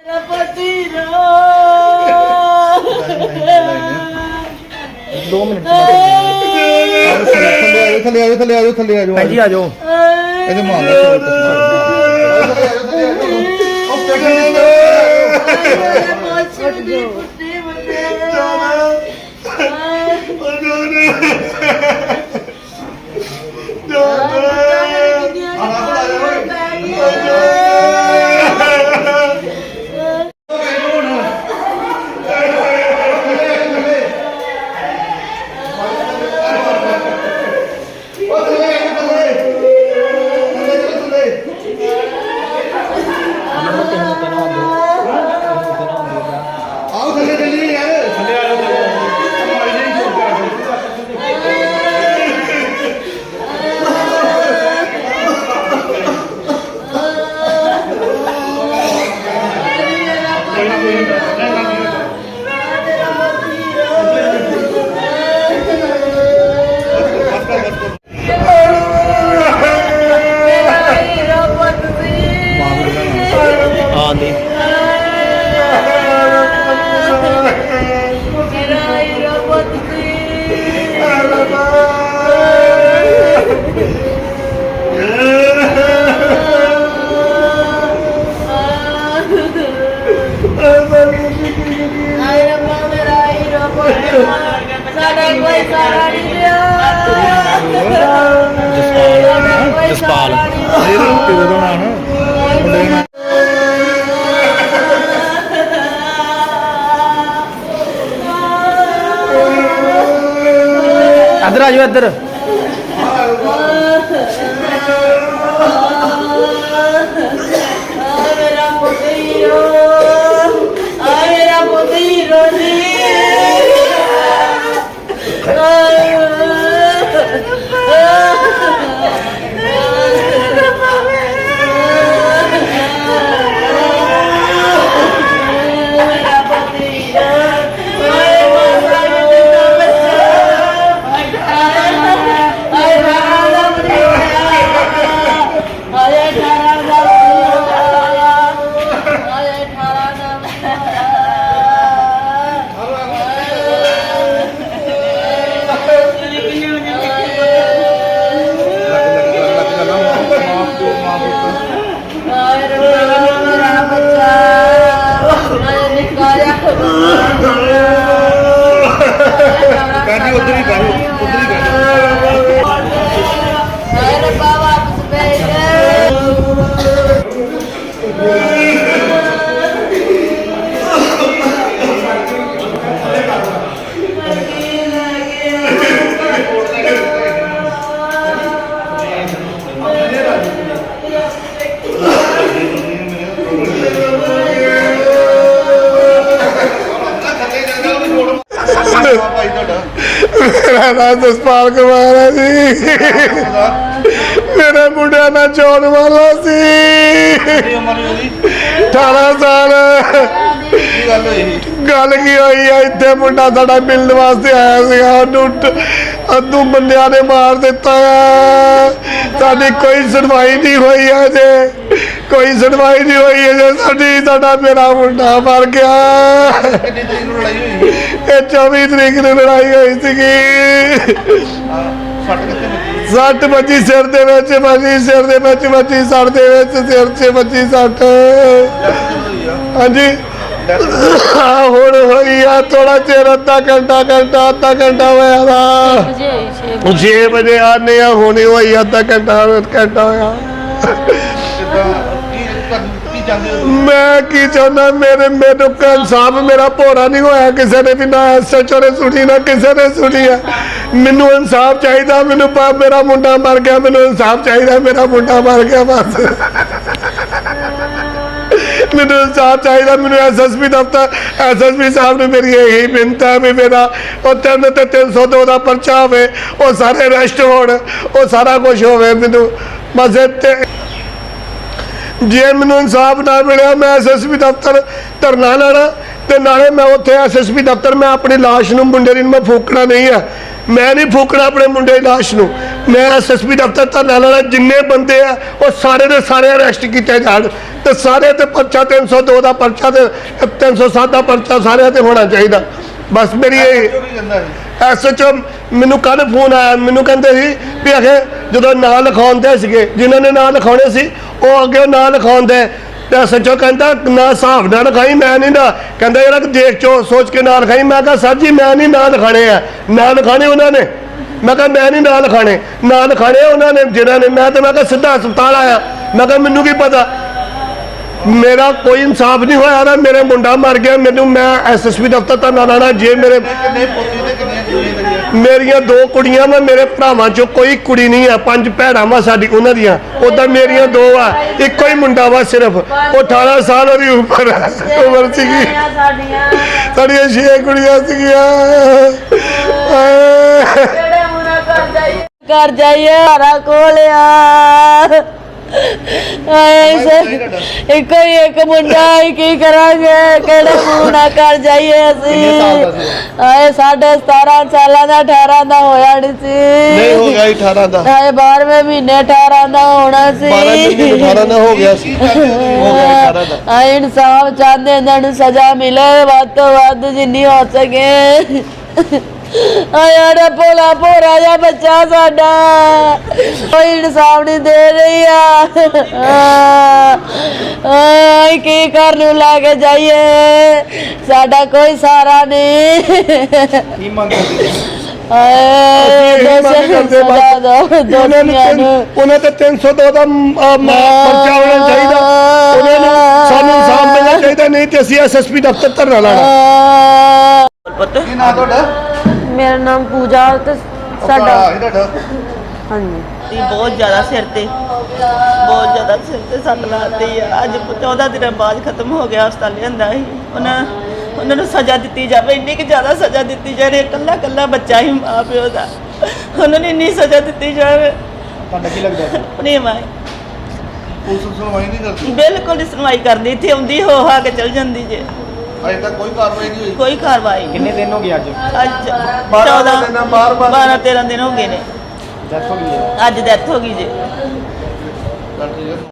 ਮੇਰਾ ਪਤੀ ਰੋ। ਦੋ ਮਿੰਟ ਥੱਲੇ ਆਜੋ ਥੱਲੇ ਆਜੋ ਥੱਲੇ ਆਜੋ ਥੱਲੇ ਆਜੋ। ਭੈਣ ਜੀ ਆ ਜਾਓ ਇਹਦੇ ਮਾਰ ਲਓ ਆਓ ਇਹਨੂੰ ਕਿਹਦੇ ਦਾ ਨਾਮ ਮੁੰਡੇ ਦਾ ਇੱਧਰ ਆ ਜਾਓ ਇੱਧਰ। ਨਾਮ ਜਸਪਾਲ ਕੁਮਾਰ ਹੈ ਜੀ। ਮੇਰੇ ਮੁੰਡਿਆਂ ਨਾਲ ਚੋਣ ਵਾਲਾ ਸੀ। 18 ਸਾਲ। ਗੱਲ ਸੀ? ਕੀ ਹੋਈ ਆ ਇੱਥੇ ਮੁੰਡਾ ਸਾਡਾ ਮਿਲਣ ਵਾਸਤੇ ਆਇਆ ਸੀਗਾ ਉਹਨੂੰ ਅੱਧੂ ਬੰਦਿਆਂ ਨੇ ਮਾਰ ਦਿੱਤਾ ਆ। ਸਾਡੀ ਕੋਈ ਸੁਣਵਾਈ ਨਹੀਂ ਹੋਈ ਅਜੇ। ਕੋਈ ਸੁਣਵਾਈ ਨਹੀਂ ਹੋਈ ਅਜੇ। ਸਾਡੀ ਸਾਡਾ ਮੇਰਾ ਮੁੰਡਾ ਮਰ ਗਿਆ। ਕਿੰਨੀ ਤਰੀਕ ਨੂੰ ਲੜਾਈ ਹੋਈ ਇਹ 24 ਤਰੀਕ ਨੂੰ ਲੜਾਈ ਹੋਈ ਸੀਗੀ। ਫਟ ਕਿੱਥੇ ਸੱਟ ਵੱਜੀ ਸਿਰ ਦੇ ਵਿੱਚ, ਵੱਜੀ ਸਿਰ ਦੇ ਵਿੱਚ, ਵੱਜੀ ਸੱਟ ਦੇ ਵਿੱਚ, ਸਿਰ 'ਚ ਵੱਜੀ ਸੱਟ। ਹਾਂਜੀ। ਆ ਹੁਣ ਹੋਈ ਆ ਥੋੜਾ ਚਿਰ, ਅੱਧਾ ਘੰਟਾ ਘੰਟਾ, ਅੱਧਾ ਘੰਟਾ ਹੋਇਆ ਦਾ 6 ਵਜੇ ਆਨੇ ਆ, ਹੁਣੇ ਹੋਈ ਅੱਧਾ ਘੰਟਾ ਘੰਟਾ ਹੋਇਆ। ਤੁਹਾਨੂੰ ਕੀ ਚਾਹੁੰਦੇ ਹੋ ਮੈਂ ਕੀ ਚਾਹੁੰਦਾ, ਮੇਰੇ ਮੈਨੂੰ ਇਨਸਾਫ, ਮੇਰਾ ਭੋਰਾ ਨਹੀਂ ਹੋਇਆ, ਕਿਸੇ ਨੇ ਵੀ ਨਾ ਐਸਐਚਓ ਨੇ ਸੁਣੀ, ਨਾ ਕਿਸੇ ਨੇ ਸੁਣੀ ਆ। ਮੈਨੂੰ ਇਨਸਾਫ ਚਾਹੀਦਾ, ਮੈਨੂੰ ਪਾ, ਮੇਰਾ ਮੁੰਡਾ ਮਰ ਗਿਆ, ਮੈਨੂੰ ਇਨਸਾਫ ਚਾਹੀਦਾ, ਮੇਰਾ ਮੁੰਡਾ ਮਰ ਗਿਆ, ਬਸ। ਮੈਨੂੰ ਇਨਸਾਫ ਚਾਹੀਦਾ, ਮੈਨੂੰ ਐਸਐਸਪੀ ਦਫਤਰ ਐਸਐਸਪੀ ਸਾਹਿਬ ਨੂੰ ਮੇਰੀ ਇਹੀ ਬੇਨਤੀ ਹੈ ਵੀ ਮੇਰਾ ਉਹ ਤਿੰਨ ਤੇ 302 ਦਾ ਪਰਚਾ ਹੋਵੇ, ਉਹ ਸਾਰੇ ਅਰੈਸਟ ਹੋਣ, ਉਹ ਸਾਰਾ ਕੁਝ ਹੋਵੇ ਮੈਨੂੰ। ਬਸ ਇੱਥੇ ਜੇ ਮੈਨੂੰ ਇਨਸਾਫ ਨਾ ਮਿਲਿਆ ਮੈਂ ਐਸਐਸਪੀ ਦਫ਼ਤਰ ਧਰਨਾ ਲਾਣਾ ਤੇ ਨਾਲੇ ਮੈਂ ਉੱਥੇ ਐਸਐਸਪੀ ਦਫ਼ਤਰ ਮੈਂ ਆਪਣੀ ਲਾਸ਼ ਨੂੰ ਮੁੰਡੇ ਦੀ ਨੂੰ ਮੈਂ ਫੂਕਣਾ ਨਹੀਂ ਆ। ਮੈਂ ਨਹੀਂ ਫੂਕਣਾ ਆਪਣੇ ਮੁੰਡੇ ਦੀ ਲਾਸ਼ ਨੂੰ। ਮੈਂ ਐਸਐਸਪੀ ਦਫ਼ਤਰ ਧਰਨਾ ਲਾਣਾ ਜਿੰਨੇ ਬੰਦੇ ਆ ਉਹ ਸਾਰੇ ਦੇ ਸਾਰੇ ਅਰੈਸਟ ਕੀਤੇ ਜਾਣ। ਤੇ ਸਾਰੇ ਤੇ ਪਰਚਾ 302 ਦਾ ਪਰਚਾ ਤੇ 307 ਦਾ ਪਰਚਾ ਸਾਰਿਆਂ ਤੇ ਹੋਣਾ ਚਾਹੀਦਾ। ਬਸ ਮੇਰੀ ਇਹ ਐਸਐਚਓ ਮੈਨੂੰ ਕੱਲ ਫੋਨ ਆਇਆ ਮੈਨੂੰ ਕਹਿੰਦੇ ਸੀ ਵੀ ਅਖੇ ਜਦੋਂ ਨਾਂ ਲਿਖਾਉਂਦੇ ਸੀਗੇ ਜਿਨ੍ਹਾਂ ਨੇ ਨਾਂ ਲਿਖਾਉਣੇ ਸੀ ਉਹ ਅੱਗੇ ਨਾਂ ਲਿਖਾਉਂਦੇ। ਤੇ ਸੱਚੋ ਕਹਿੰਦਾ, ਨਾ ਹਿਸਾਬ ਨਾਲ ਲਿਖਾਈ, ਮੈਂ ਨਹੀਂ ਨਾ। ਕਹਿੰਦਾ, ਯਾਰ, ਦੇਖ ਚੋ, ਸੋਚ ਕੇ ਨਾਲ ਲਿਖਾਈ। ਮੈਂ ਕਿਹਾ, ਸਰ ਜੀ, ਮੈਂ ਨਹੀਂ ਨਾਂ ਲਿਖਾਣੇ ਆ। ਨਾਂ ਲਿਖਾਣੇ ਉਹਨਾਂ ਨੇ। ਮੈਂ ਕਿਹਾ, ਮੈਂ ਨਹੀਂ ਨਾਂ ਲਿਖਾਣੇ ਨਾਂ ਲਿਖਾਣੇ ਉਹਨਾਂ ਨੇ, ਜਿਨ੍ਹਾਂ ਨੇ। ਮੈਂ ਤੇ ਮੈਂ ਕਿਹਾ, ਸਿੱਧਾ ਹਸਪਤਾਲ ਆਇਆ। ਮੈਂ ਕਿਹਾ, ਮੈਨੂੰ ਕੀ ਪਤਾ? ਮੇਰਾ ਕੋਈ ਇਨਸਾਫ ਨਹੀਂ ਹੋਇਆ ਨਾ, ਮੇਰੇ ਮੁੰਡਾ ਮਰ ਗਿਆ, ਮੈਨੂੰ ਮੈਂ ਐਸਐਸਪੀ ਦਫ਼ਤਰ ਤਾਂ ਨਾ ਲਾਣਾ, ਜੇ ਮੇਰੇ ਮੇਰੀਆਂ ਦੋ ਕੁੜੀਆਂ ਵਾ, ਮੇਰੇ ਭਰਾਵਾਂ ਚੋਂ ਕੋਈ ਕੁੜੀ ਨਹੀਂ ਆ, ਪੰਜ ਭੈਣਾਂ ਵਾ ਸਾਡੀ ਉਹਨਾਂ ਦੀਆਂ। ਉਦਾਂ ਮੇਰੀਆਂ ਦੋ ਆ, ਇੱਕੋ ਹੀ ਮੁੰਡਾ ਵਾ ਸਿਰਫ। ਉਹ 18 ਸਾਲ ਉਹਦੀ ਉਮਰ ਉਮਰ ਸੀਗੀ। ਸਾਡੀਆਂ ਛੇ ਕੁੜੀਆਂ ਸੀਗੀਆਂ। ਆਏ। ਕਰ ਜਾਈਏ? ਕਰ ਕੋਲਿਆ ਆਏ ਸਰ ਇੱਕੋ ਹੀ ਇੱਕ ਮੁੰਡਾ ਹੀ ਕੀ ਕਰਾਂਗੇ? ਕਿਹੜੇ ਮੂੰਹ ਨਾਲ ਕਰ ਜਾਈਏ ਅਸੀਂ? ਆਏ ਸਾਡੇ 17 ਸਾਲਾਂ ਦਾ 18 ਦਾ ਹੋਇਆ ਨਹੀਂ ਨਹੀਂ ਹੋ ਸੀ ਗਿਆ 18 ਦਾ। ਆਏ 12ਵੇਂ ਮਹੀਨੇ 18 ਦਾ ਹੋਣਾ 12 ਮਹੀਨੇ ਸੀ 18 ਦਾ ਹੋ ਗਿਆ ਸੀ। ਹੋ ਗਿਆ 18 ਦਾ। ਆ ਇਨਸਾਫ ਚਾਹੁੰਦੇ ਇਹਨਾਂ ਨੂੰ ਸਜ਼ਾ ਮਿਲੇ ਵੱਧ ਤੋਂ ਵੱਧ ਜਿੰਨੀ ਹੋ ਸਕੇ। ਆ ਯਾਰ ਭੋਲਾ ਭੋਰਾ ਜਿਹਾ ਬੱਚਾ ਸਾਡਾ। ਕੋਈ ਇਨਸਾਫ ਨਹੀਂ ਦੇ ਰਹੀ ਆ। ਆ ਕੀ ਕਰਨ ਨੂੰ ਲੈ ਕੇ ਜਾਈਏ? ਸਾਡਾ ਕੋਈ ਸਹਾਰਾ ਨਹੀਂ। ਕੀ ਮੰਗ ਕਰਦੇ ਉਹਨਾਂ ਤੇ 302 ਦਾ ਪਰਚਾ ਹੋਣਾ ਚਾਹੀਦਾ। ਉਹਨਾਂ ਨੂੰ ਸਾਨੂੰ ਇਨਸਾਫ ਮਿਲਣਾ ਚਾਹੀਦਾ ਨਹੀਂ ਤੇ ਅਸੀਂ ਐਸਐਸਪੀ ਦਫ਼ਤਰ ਧਰਨਾ ਲਾਣਾ ਆ। ਕੀ ਨਾਂ ਤੁਹਾਡਾ? ਮੇਰਾ ਨਾਮ ਪੂਜਾ ਤੇ ਸਾਡਾ ਤੁਹਾਡਾ? ਹਾਂਜੀ। ਦੀ ਬਹੁਤ ਜ਼ਿਆਦਾ ਸਿਰ ਤੇ ਬਹੁਤ ਜ਼ਿਆਦਾ ਸਿਰ ਤੇ ਸੱਟ ਲਾਤੀ ਆ। ਅੱਜ 14 ਦਿਨਾਂ ਬਾਅਦ ਖਤਮ ਹੋ ਗਿਆ ਹਸਪਤਾਲ ਲਿਆਂਦਾ ਸੀ ਉਹਨਾਂ ਉਹਨਾਂ ਨੂੰ ਸਜ਼ਾ ਦਿੱਤੀ ਜਾਵੇ ਇੰਨੀ ਕਿ ਜ਼ਿਆਦਾ ਸਜ਼ਾ ਦਿੱਤੀ ਜਾਵੇ ਇਕੱਲਾ ਇਕੱਲਾ ਬੱਚਾ ਹੀ ਮਾਂ ਪਿਓ ਦਾ। ਉਹਨਾਂ ਨੂੰ ਇੰਨੀ ਸਜ਼ਾ ਦਿੱਤੀ ਜਾਵੇ। ਤੁਹਾਡਾ ਕੀ ਲੱਗਦਾ ਆਪਣੀ ਮਾਂ। ਪੁਲਿਸ ਸੁਣਵਾਈ ਨਹੀਂ ਕਰਦੀ? ਬਿਲਕੁਲ ਨਹੀਂ ਸੁਣਵਾਈ ਕਰਦੀ ਇੱਥੇ ਆਉਂਦੀ ਹੋ ਹਾ ਕੇ ਚਲ ਜਾਂਦੀ ਜੇ। ਅਜੇ ਤੱਕ ਕੋਈ ਕਾਰਵਾਈ ਨਹੀਂ ਹੋਈ। ਕੋਈ ਕਾਰਵਾਈ ਨਹੀਂ। ਕਿੰਨੇ ਦਿਨ ਹੋ ਗਏ ਅੱਜ? ਅੱਜ ਬਾਰਾਂ 14 ਦਿਨ, ਬਾਰ- ਬਾਰ- 12 13 ਦਿਨ ਹੋ ਗਏ ਨੇ। ਡੈਥ ਹੋ ਗਈ ਹੈ। ਅੱਜ ਡੈਥ ਹੋ ਗਈ ਜੇ। ਚੱਲ ਠੀਕ ਹੈ